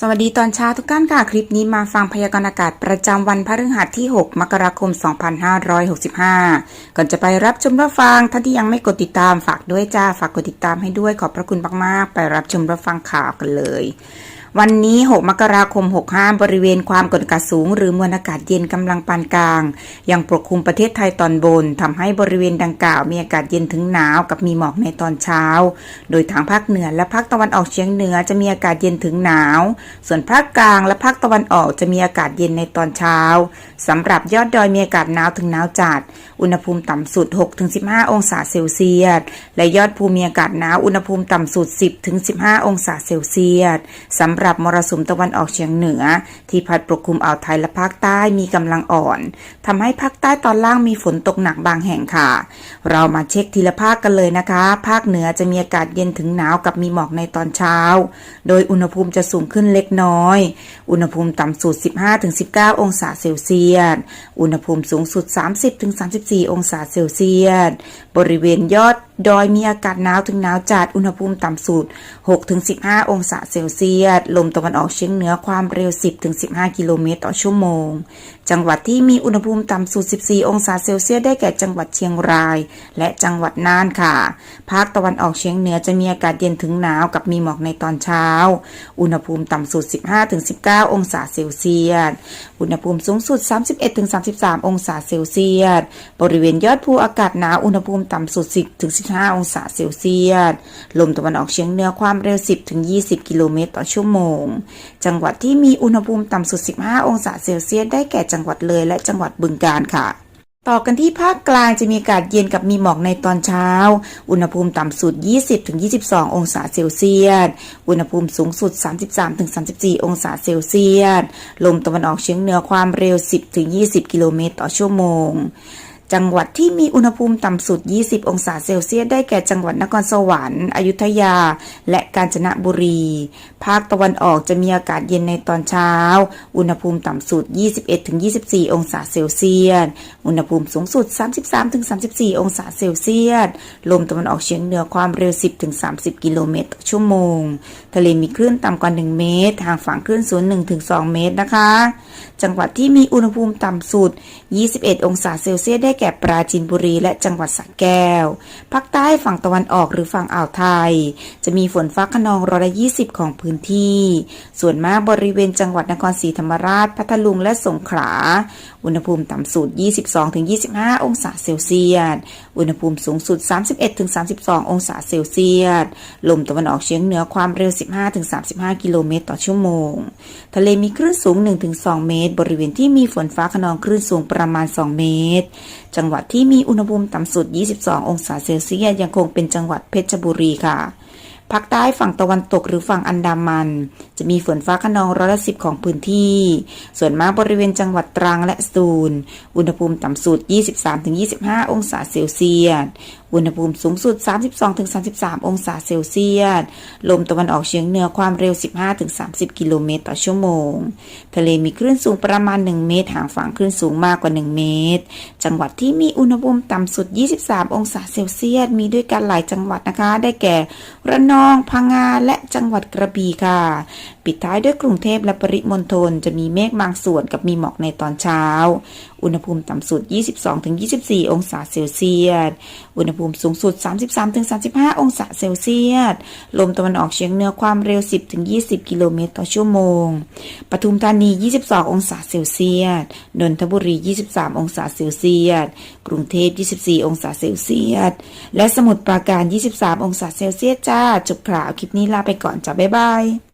สวัสดีตอนเช้าทุกท่านค่ะ คลิปนี้มาฟังพยากรณ์อากาศประจำวันพฤหัสที่ 6 มกราคม 2565 ก่อนจะไปรับชมรับฟังท่านที่ยังไม่กดติดตามฝากด้วยจ้าฝากกดติดตามให้ด้วยขอบพระคุณมากๆ ไปรับชมรับฟังข่าวกันเลย วันนี้ 6 มกราคม 65 บริเวณความกดอากาศสูง หรือมวลอากาศเย็นกำลังปานกลาง ยังปกคลุมประเทศไทยตอนบนทำให้บริเวณดังกล่าวมีอากาศเย็นถึงหนาวกับมีหมอกในตอนเช้า โดยทางภาคเหนือและภาคตะวันออกเฉียงเหนือจะมีอากาศเย็นถึงหนาว ส่วนภาคกลางและภาคตะวันออกจะมีอากาศเย็นในตอนเช้าสำหรับยอดดอยมีอากาศหนาวถึงหนาวจัด อุณหภูมิต่ำสุด 6-15 องศาเซลเซียส และยอดภูมิมีอากาศหนาวอุณหภูมิต่ำสุด 10-15 องศาเซลเซียสสำหรับมรสุมตะวันออกเฉียงเหนือ ที่พัดปกคลุมอ่าวไทยและภาคใต้มีกำลังอ่อนทำให้ภาคใต้ตอนล่างมีฝนตกหนักบางแห่งค่ะ เรามาเช็คทีละภาคกันเลยนะคะ ภาคเหนือจะมีอากาศเย็นถึงหนาวกับมีหมอกในตอนเช้า โดยอุณหภูมิจะสูงขึ้นเล็กน้อย อุณหภูมิต่ำสุด 15-19 องศาเซลเซียส อุณหภูมิสูงสุด 30-34 องศาเซลเซียส บริเวณยอดดอยมีอากาศหนาวถึงหนาวจัด อุณหภูมิต่ำสุด 6-15 องศาเซลเซียส ลมตะวันออกเฉียงเหนือความเร็ว 10-15 กิโลเมตรต่อชั่วโมง จังหวัดที่มีอุณหภูมิต่ำสุด 14 องศาเซลเซียส ได้แก่จังหวัดเชียงราย และจังหวัดน่านค่ะ ภาคตะวันออกเฉียงเหนือจะมีอากาศเย็นถึงหนาวกับมีหมอกในตอนเช้า อุณหภูมิต่ำสุด 15-19 องศาเซลเซียส อุณหภูมิสูงสุด 31-33 องศาเซลเซียส บริเวณยอดภูอากาศหนาว อุณหภูมิต่ำสุด 10- 15องศาเซลเซียส ลมตะวันออกเฉียงเหนือความเร็ว 10-20 กิโลเมตรต่อชั่วโมง จังหวัดที่มีอุณหภูมิต่ำสุด 15 องศาเซลเซียส ได้แก่จังหวัดเลยและจังหวัดบึงกาฬค่ะต่อกันที่ภาคกลางจะมีอากาศเย็นกับมีหมอกในตอนเช้า อุณหภูมิต่ำสุด 20-22 องศาเซลเซียส อุณหภูมิสูงสุด 33-34 องศาเซลเซียส ลมตะวันออกเฉียงเหนือความเร็ว 10-20 กิโลเมตรต่อชั่วโมง จังหวัดที่มีอุณหภูมิต่ำสุด 20 องศาเซลเซียส ได้แก่จังหวัดนครสวรรค์ อยุธยา และกาญจนบุรี ภาคตะวันออกจะมีอากาศเย็นในตอนเช้า อุณหภูมิต่ำสุด 21-24 องศาเซลเซียส อุณหภูมิสูงสุด 33-34 องศาเซลเซียส ลมตะวันออกเฉียงเหนือความเร็ว 10-30 กิโลเมตรต่อชั่วโมง ทะเลมีคลื่นต่ำกว่า 1 เมตร ทางฝั่งคลื่นสูง1-2 เมตรนะคะ จังหวัดที่มีอุณหภูมิต่ำสุด 21 องศาเซลเซียส ได้แก่ปราจีนบุรีและจังหวัดสระแก้ว ภาคใต้ฝั่งตะวันออกหรือฝั่งอ่าวไทย จะมีฝนฟ้าขนองร้อยละ20ของพื้นที่ ส่วนมากบริเวณจังหวัดนครศรีธรรมราช พัทลุงและสงขลา อุณหภูมิต่ำสุด 22-25 องศาเซลเซียสอุณหภูมิสูงสุด 31-32 องศาเซลเซียส ลมตะวันออกเฉียงเหนือความเร็ว 15-35 กิโลเมตรต่อชั่วโมง ทะเลมีคลื่นสูง 1-2 เมตร บริเวณที่มีฝนฟ้าขนองคลื่นสูงประมาณ 2 เมตร จังหวัดที่มีอุณหภูมิต่ำสุด 22 องศาเซลเซียสยังคงเป็นจังหวัดเพชรบุรีค่ะ ภาคใต้ฝั่งตะวันตกหรือฝั่งอันดามัน จะมีฝนฟ้าขนองร้อยละสิบของพื้นที่ ส่วนมากบริเวณจังหวัดตรังและสตูล อุณหภูมิต่ำสุด 23-25 องศาเซลเซียส อุณหภูมิสูงสุด 32-33 องศาเซลเซียส ลมตะวันออกเฉียงเหนือความเร็ว 15-30 กิโลเมตรต่อชั่วโมง ทะเลมีคลื่นสูงประมาณ 1 เมตร ห่างฝั่งคลื่นสูงมากกว่า 1 เมตร จังหวัดที่มีอุณหภูมิต่ำสุด 23 องศาเซลเซียส มีด้วยกันหลายจังหวัดนะคะ ได้แก่ ระนอง พังงา และจังหวัดกระบี่ค่ะ ปิดท้ายด้วยกรุงเทพและปริมณฑล จะมีเมฆบางส่วนกับมีหมอกในตอนเช้า อุณหภูมิต่ำสุด 22-24 องศาเซลเซียส อุณหภูมิสูงสุด 33-35 องศาเซลเซียส ลมตะวันออกเฉียงเหนือความเร็ว 10-20 กิโลเมตรต่อชั่วโมง ปทุมธานี 22 องศาเซลเซียส นนทบุรี 23 องศาเซลเซียส กรุงเทพ 24 องศาเซลเซียส และสมุทรปราการ 23 องศาเซลเซียสจ้า จบข่าวคลิปนี้ลาไปก่อนจ้าบ๊ายบาย